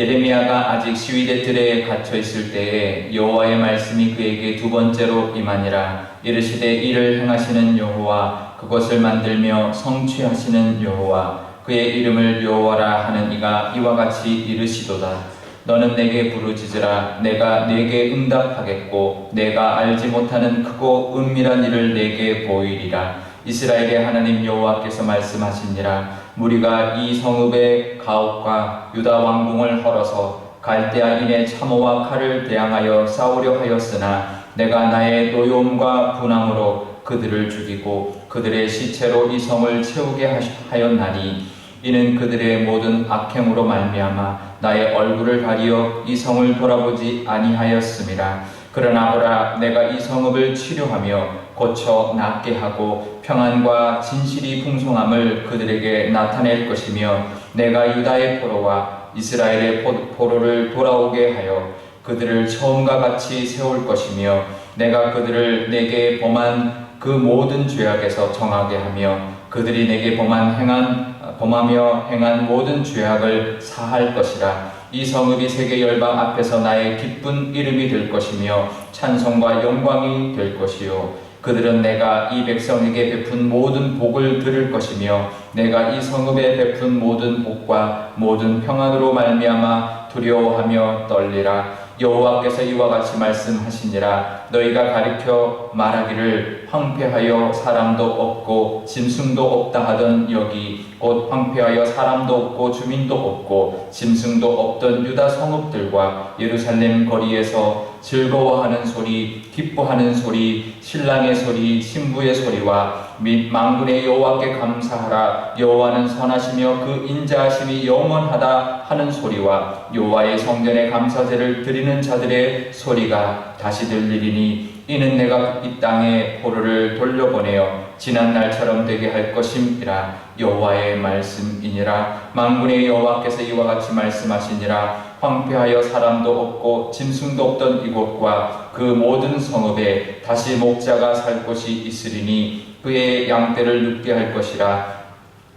예레미야가 아직 시위대 뜰에 갇혀 있을 때에 여호와의 말씀이 그에게 두 번째로 임하니라. 이르시되 이를 행하시는 여호와 그것을 만들며 성취하시는 여호와 그의 이름을 여호와라 하는 이가 이와 같이 이르시도다. 너는 내게 부르짖으라. 내가 내게 응답하겠고 내가 알지 못하는 크고 은밀한 일을 내게 보이리라. 이스라엘의 하나님 여호와께서 말씀하시니라 무리가 이 성읍의 가옥과 유다 왕궁을 헐어서 갈대아인의 참호와 칼을 대항하여 싸우려 하였으나 내가 나의 노여움과 분함으로 그들을 죽이고 그들의 시체로 이 성을 채우게 하였나니 이는 그들의 모든 악행으로 말미암아 나의 얼굴을 가리어 이 성을 돌아보지 아니하였음이라. 그러나 보라 내가 이 성읍을 치료하며 고쳐 낫게 하고 평안과 진실이 풍성함을 그들에게 나타낼 것이며 내가 유다의 포로와 이스라엘의 포- 포로를 돌아오게 하여 그들을 처음과 같이 세울 것이며 내가 그들을 내게 범한 그 모든 죄악에서 정하게 하며 그들이 내게 범한 행한 범하며 행한 모든 죄악을 사할 것이라. 이 성읍이 세계 열방 앞에서 나의 기쁜 이름이 될 것이며 찬송과 영광이 될 것이요 그들은 내가 이 백성에게 베푼 모든 복을 들을 것이며 내가 이 성읍에 베푼 모든 복과 모든 평안으로 말미암아 두려워하며 떨리라. 여호와께서 이와 같이 말씀하시니라 너희가 가리켜 말하기를 황폐하여 사람도 없고 짐승도 없다 하던 여기 곧 황폐하여 사람도 없고 주민도 없고 짐승도 없던 유다 성읍들과 예루살렘 거리에서 즐거워하는 소리 기뻐하는 소리 신랑의 소리 신부의 소리와 및 만군의 여호와께 감사하라. 여호와는 선하시며 그 인자하심이 영원하다 하는 소리와 여호와의 성전에 감사제를 드리는 자들의 소리가 다시 들리리니 이는 내가 이 땅에 포로를 돌려보내어 지난 날처럼 되게 할 것임이라 여호와의 말씀이니라. 만군의 여호와께서 이와 같이 말씀하시니라. 황폐하여 사람도 없고 짐승도 없던 이곳과 그 모든 성읍에 다시 목자가 살 곳이 있으리니 그의 양떼를 눕게 할 것이라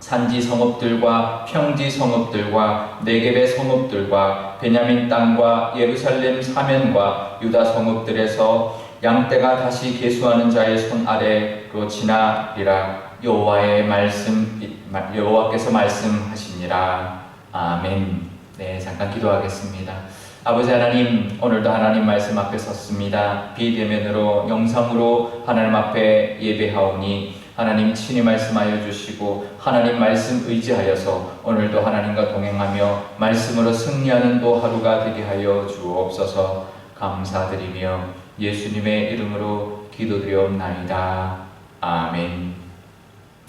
산지 성읍들과 평지 성읍들과 네겝의 성읍들과 베냐민 땅과 예루살렘 사면과 유다 성읍들에서 양떼가 다시 계수하는 자의 손 아래로 지나리라 여호와의 말씀 여호와께서 말씀하시니라 아멘. 네 잠깐 기도하겠습니다. 아버지 하나님 오늘도 하나님 말씀 앞에 섰습니다. 비대면으로 영상으로 하나님 앞에 예배하오니 하나님 친히 말씀하여 주시고 하나님 말씀 의지하여서 오늘도 하나님과 동행하며 말씀으로 승리하는 또 하루가 되게 하여 주옵소서 감사드리며 예수님의 이름으로 기도드리옵나이다. 아멘.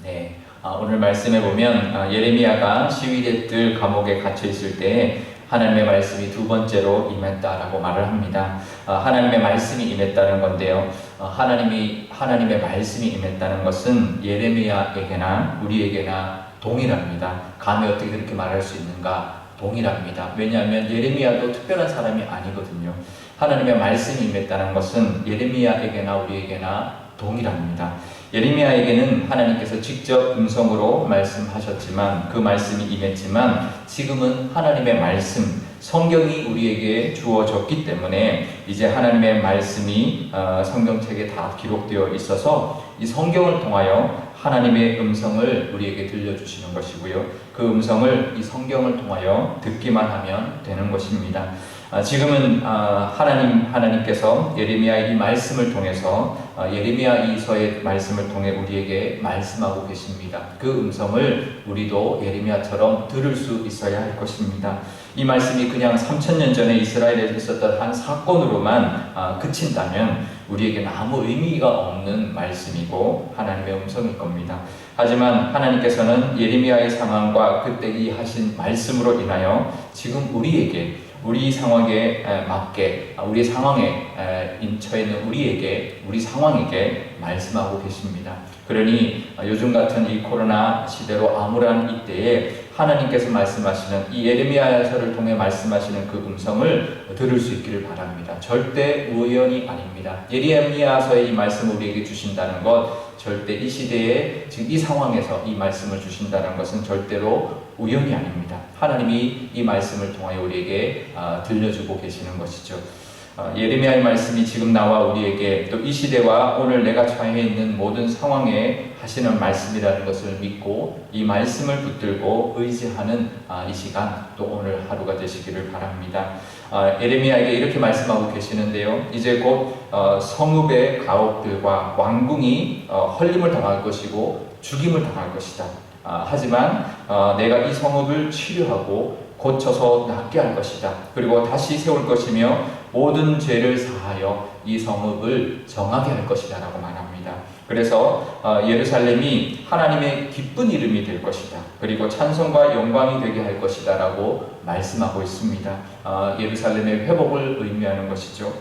네. 아, 오늘 말씀에 보면 아, 예레미야가 시위대 뜰 감옥에 갇혀 있을 때 하나님의 말씀이 두 번째로 임했다라고 말을 합니다. 아, 하나님의 말씀이 임했다는 건데요. 어, 하나님이 하나님의 말씀이 임했다는 것은 예레미야에게나 우리에게나 동일합니다. 감히 어떻게 그렇게 말할 수 있는가? 동일합니다. 왜냐하면 예레미야도 특별한 사람이 아니거든요. 하나님의 말씀이 임했다는 것은 예레미야에게나 우리에게나 동일합니다. 예레미야에게는 하나님께서 직접 음성으로 말씀하셨지만 그 말씀이 임했지만 지금은 하나님의 말씀 성경이 우리에게 주어졌기 때문에 이제 하나님의 말씀이 어, 성경책에 다 기록되어 있어서 이 성경을 통하여 하나님의 음성을 우리에게 들려주시는 것이고요. 그 음성을 이 성경을 통하여 듣기만 하면 되는 것입니다. 아, 지금은 아, 하나님 하나님께서 예레미야의 이 말씀을 통해서 아, 예레미야 이서의 말씀을 통해 우리에게 말씀하고 계십니다. 그 음성을 우리도 예레미야처럼 들을 수 있어야 할 것입니다. 이 말씀이 그냥 3천년 전에 이스라엘에 있었던 한 사건으로만 아, 그친다면 우리에게는 아무 의미가 없는 말씀이고 하나님의 음성일 겁니다. 하지만 하나님께서는 예레미야의 상황과 그때 이 하신 말씀으로 인하여 지금 우리에게 우리 상황에 에, 맞게 아, 우리 상황에 에, 처해 있는 우리에게 우리 상황에게 말씀하고 계십니다. 그러니 아, 요즘 같은 이 코로나 시대로 암울한 이때에 하나님께서 말씀하시는 이 예레미야서를 통해 말씀하시는 그 음성을 들을 수 있기를 바랍니다. 절대 우연이 아닙니다. 예레미야서의 이 말씀을 우리에게 주신다는 것 절대 이 시대에 지금 이 상황에서 이 말씀을 주신다는 것은 절대로 우연이 아닙니다. 하나님이 이 말씀을 통하여 우리에게 아, 들려주고 계시는 것이죠. 아, 예레미야의 말씀이 지금 나와 우리에게 또 이 시대와 오늘 내가 처해 있는 모든 상황에 하시는 말씀이라는 것을 믿고 이 말씀을 붙들고 의지하는 아, 이 시간 또 오늘 하루가 되시기를 바랍니다. 아, 예레미야에게 이렇게 말씀하고 계시는데요. 이제 곧 어, 성읍의 가옥들과 왕궁이 어, 헐림을 당할 것이고 죽임을 당할 것이다. 아, 하지만 어, 내가 이 성읍을 치료하고 고쳐서 낫게 할 것이다. 그리고 다시 세울 것이며 모든 죄를 사하여 이 성읍을 정하게 할 것이다라고 말합니다. 그래서 어, 예루살렘이 하나님의 기쁜 이름이 될 것이다. 그리고 찬송과 영광이 되게 할 것이다라고 말씀하고 있습니다. 어, 예루살렘의 회복을 의미하는 것이죠.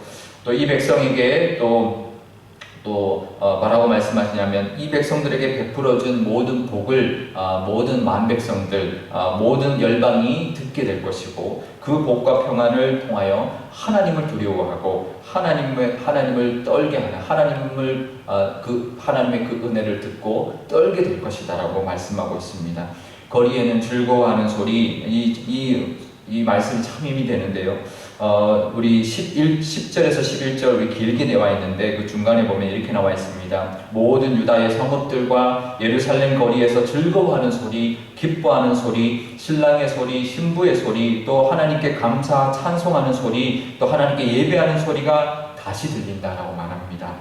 또 이 백성에게 또또 어, 뭐라고 말씀하시냐면 이 백성들에게 베풀어준 모든 복을 어, 모든 만 백성들 어, 모든 열방이 듣게 될 것이고 그 복과 평안을 통하여 하나님을 두려워하고 하나님을 하나님을 떨게 하는 하나님을 어, 그 하나님의 그 은혜를 듣고 떨게 될 것이다라고 말씀하고 있습니다. 거리에는 즐거워하는 소리 이 이, 이 말씀이 참 힘이 되는데요. 어, 우리 11, 10절에서 11절 우리 길게 나와 있는데 그 중간에 보면 이렇게 나와 있습니다. 모든 유다의 성읍들과 예루살렘 거리에서 즐거워하는 소리, 기뻐하는 소리, 신랑의 소리, 신부의 소리, 또 하나님께 감사, 찬송하는 소리, 또 하나님께 예배하는 소리가 다시 들린다라고 말합니다.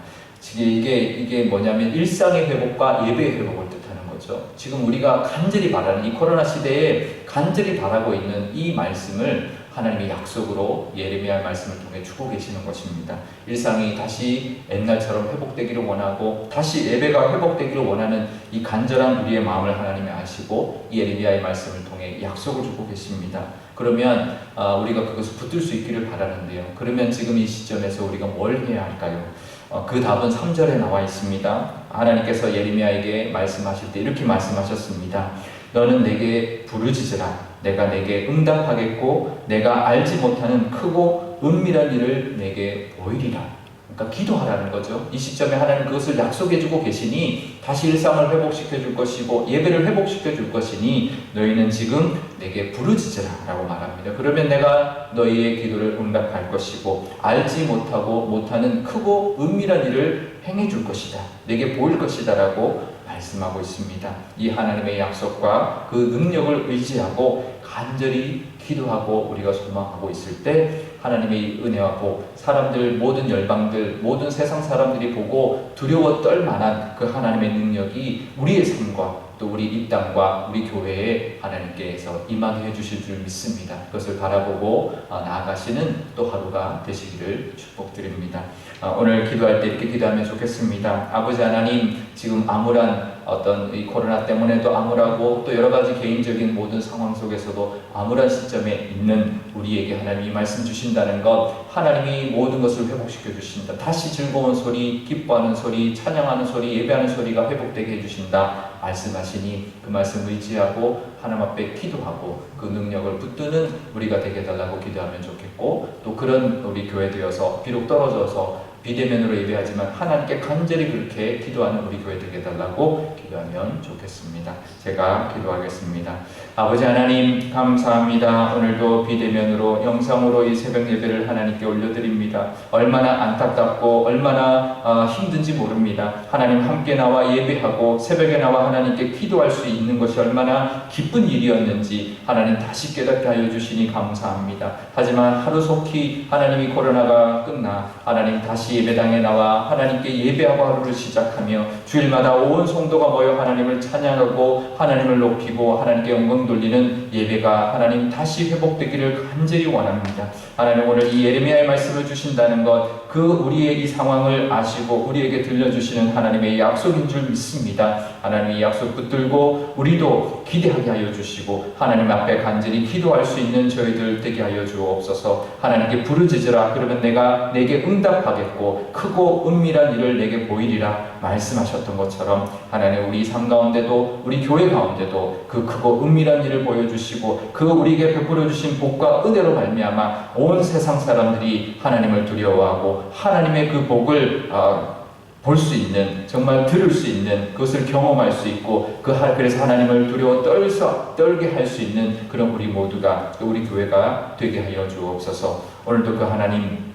이게 이게 뭐냐면 일상의 회복과 예배의 회복을 뜻하는 거죠. 지금 우리가 간절히 바라는 이 코로나 시대에 간절히 바라고 있는 이 말씀을 하나님의 약속으로 예레미야 말씀을 통해 주고 계시는 것입니다. 일상이 다시 옛날처럼 회복되기를 원하고 다시 예배가 회복되기를 원하는 이 간절한 우리의 마음을 하나님이 아시고 이 예레미야의 말씀을 통해 약속을 주고 계십니다. 그러면 아, 우리가 그것을 붙들 수 있기를 바라는데요. 그러면 지금 이 시점에서 우리가 뭘 해야 할까요? 어, 그 답은 3절에 나와 있습니다. 하나님께서 예레미야에게 말씀하실 때 이렇게 말씀하셨습니다. 너는 내게 부르짖으라. 내가 내게 응답하겠고 내가 알지 못하는 크고 은밀한 일을 내게 보이리라. 그러니까 기도하라는 거죠. 이 시점에 하나님 그것을 약속해 주고 계시니 다시 일상을 회복시켜 줄 것이고 예배를 회복시켜 줄 것이니 너희는 지금 내게 부르짖으라라고 말합니다. 그러면 내가 너희의 기도를 응답할 것이고 알지 못하고 못하는 크고 은밀한 일을 행해 줄 것이다. 내게 보일 것이다라고 말씀하고 있습니다. 이 하나님의 약속과 그 능력을 의지하고 간절히 기도하고 우리가 소망하고 있을 때 하나님의 은혜와 복, 사람들 모든 열방들 모든 세상 사람들이 보고 두려워 떨 만한 그 하나님의 능력이 우리의 삶과 또 우리 이 땅과 우리 교회에 하나님께서 임하게 해주실 줄 믿습니다. 그것을 바라보고 어, 나아가시는 또 하루가 되시기를 축복드립니다. 어, 오늘 기도할 때 이렇게 기도하면 좋겠습니다. 아버지 하나님, 지금 암울한 어떤 이 코로나 때문에도 암울하고 또 여러 가지 개인적인 모든 상황 속에서도 암울한 시점에 있는 우리에게 하나님이 말씀 주신다는 것, 하나님이 모든 것을 회복시켜 주신다. 다시 즐거운 소리, 기뻐하는 소리, 찬양하는 소리, 예배하는 소리가 회복되게 해주신다. 말씀하시니 그 말씀 의지하고 하나님 앞에 기도하고 그 능력을 붙드는 우리가 되게 달라고 기도하면 좋겠고 또 그런 우리 교회 되어서 비록 떨어져서 비대면으로 예배하지만 하나님께 간절히 그렇게 기도하는 우리 교회 되게 달라고 기도하면 좋겠습니다. 제가 기도하겠습니다. 아버지 하나님 감사합니다. 오늘도 비대면으로 영상으로 이 새벽 예배를 하나님께 올려드립니다. 얼마나 안타깝고 얼마나 어, 힘든지 모릅니다. 하나님 함께 나와 예배하고 새벽에 나와 하나님께 기도할 수 있는 것이 얼마나 기쁜 일이었는지 하나님 다시 깨닫게 하여 주시니 감사합니다. 하지만 하루속히 하나님이 코로나가 끝나 하나님 다시 예배당에 나와 하나님께 예배하고 하루를 시작하며 주일마다 온 성도가 모여 하나님을 찬양하고 하나님을 높이고 하나님께 영광 돌리는 예배가 하나님 다시 회복되기를 간절히 원합니다. 하나님 오늘 이 예레미야의 말씀을 주신다는 것 그 우리의 이 상황을 아시고 우리에게 들려주시는 하나님의 약속인 줄 믿습니다. 하나님의 약속 붙들고 우리도 기대하게 하여 주시고 하나님 앞에 간절히 기도할 수 있는 저희들 되게 하여 주옵소서. 하나님께 부르짖으라 그러면 내가 내게 응답하겠고 크고 은밀한 일을 내게 보이리라 말씀하셨던 것처럼 하나님 우리 삶 가운데도 우리 교회 가운데도 그 크고 은밀한 일을 보여주시고 그 우리에게 베풀어 주신 복과 은혜로 말미암아 온 세상 사람들이 하나님을 두려워하고 하나님의 그 복을 어, 볼수 있는 정말 들을 수 있는 그것을 경험할 수 있고 그 하- 그래서 하나님을 두려워 떨서 떨게 할 수 있는 그런 우리 모두가 또 우리 교회가 되게 하여 주옵소서. 오늘도 그 하나님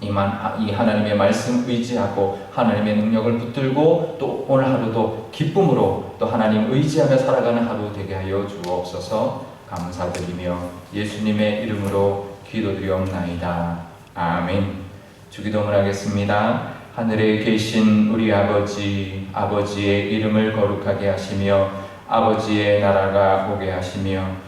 이만 이 하나님의 말씀 의지하고 하나님의 능력을 붙들고 또 오늘 하루도 기쁨으로 또 하나님 의지하며 살아가는 하루 되게 하여 주옵소서. 감사드리며 예수님의 이름으로 기도드리옵나이다. 아멘. 주기도문 하겠습니다. 하늘에 계신 우리 아버지, 아버지의 이름을 거룩하게 하시며 아버지의 나라가 오게 하시며